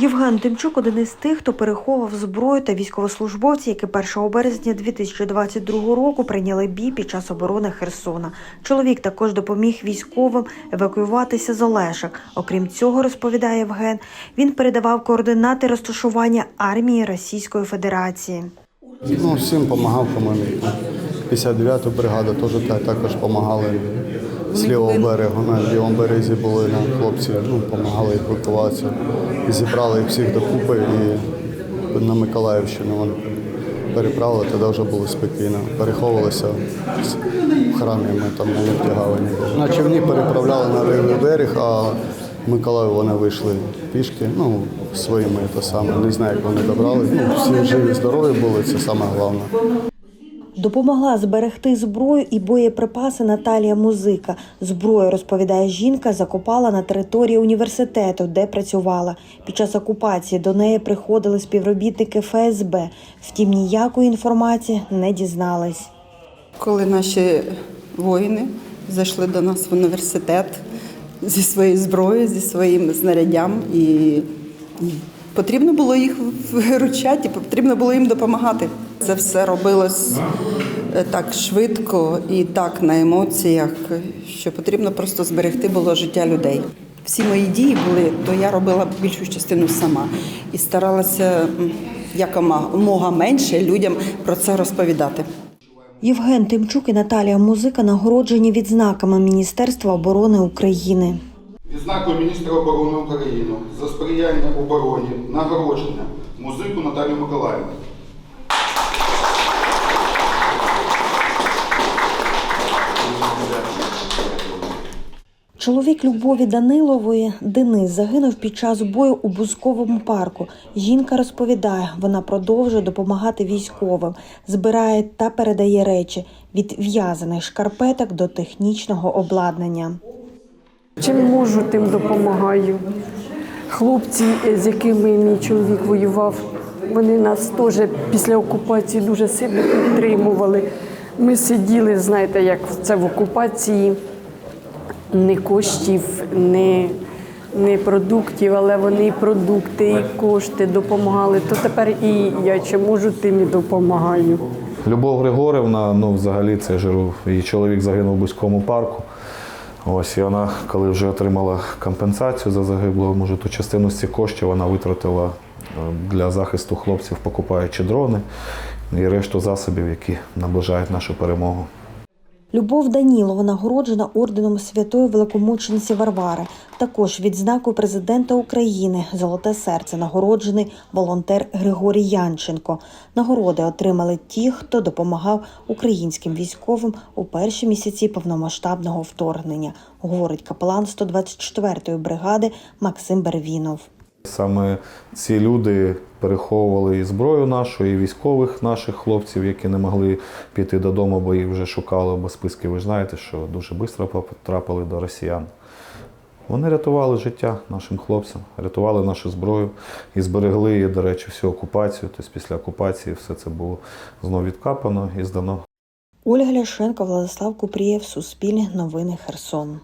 Євген Тимчук один із тих, хто переховував зброю та військовослужбовці, які 1 березня 2022 року прийняли бій під час оборони Херсона. Чоловік також допоміг військовим евакуюватися з Олешок. Окрім цього, розповідає Євген, він передавав координати розташування армії Російської Федерації. Ну, всім допомагав, по-моєму. 59-ту бригаду теж та- також допомагали з лівого берегу. На лівому березі були на хлопці, ну, допомагали евакуватися. Зібрали їх всіх докупи і на Миколаївщину вони переправили, тоді вже було спокійно. Переховувалися в храмі, ми там не втягали ніде. На човні переправляли на лівий берег, а в Миколаїв вони вийшли пішки, ну, своїми те саме. Не знаю, як вони добрали. Ну, всі живі, здорові були, це саме головне. Допомогла зберегти зброю і боєприпаси Наталія Музика. Зброю, розповідає жінка, закопала на території університету, де працювала. Під час окупації до неї приходили співробітники ФСБ. Втім, ніякої інформації не дізнались. Коли наші воїни зайшли до нас в університет зі своєю зброєю, зі своїм знаряддям, і потрібно було їх виручати, потрібно було їм допомагати. Це все робилось е, так швидко і так на емоціях, що потрібно просто зберегти було життя людей. Всі мої дії були, то я робила більшу частину сама і старалася якомога менше людям про це розповідати. Євген Тимчук і Наталія Музика нагороджені відзнаками Міністерства оборони України. Відзнакою міністра оборони України за сприяння обороні нагородження музику Наталію Миколаївну. Чоловік Любові Данилової Денис загинув під час бою у Бузковому парку. Жінка розповідає, вона продовжує допомагати військовим, збирає та передає речі від в'язаних шкарпеток до технічного обладнання. Чим можу, тим допомагаю. Хлопці, з якими мій чоловік воював, вони нас теж після окупації дуже сильно підтримували. Ми сиділи, знаєте, як це в окупації, не коштів, не, не продуктів, але вони і продукти, і кошти допомагали. То тепер і я чим можу, тим і допомагаю. Любов Григорівна, ну взагалі це жиру. Її чоловік загинув у Бузькому парку. Ось і вона, коли вже отримала компенсацію за загиблого, може, ту частину з цих коштів вона витратила е, для захисту хлопців, покупаючи дрони і решту засобів, які наближають нашу перемогу. Любов Данілова нагороджена орденом Святої Великомучениці Варвари. Також відзнакою президента України Золоте серце нагороджений волонтер Григорій Янченко. Нагороди отримали ті, хто допомагав українським військовим у перші місяці повномасштабного вторгнення, говорить капелан 124-ї бригади Максим Бервінов. Саме ці люди переховували і зброю нашу, і військових наших хлопців, які не могли піти додому, бо їх вже шукали, бо списки ви знаєте, що дуже швидко потрапили до росіян. Вони рятували життя нашим хлопцям, рятували нашу зброю і зберегли її, до речі, всю окупацію. Тобто після окупації все це було знову відкапано і здано. Ольга Ляшенко, Владислав Купрієв, Суспільне новини Херсон.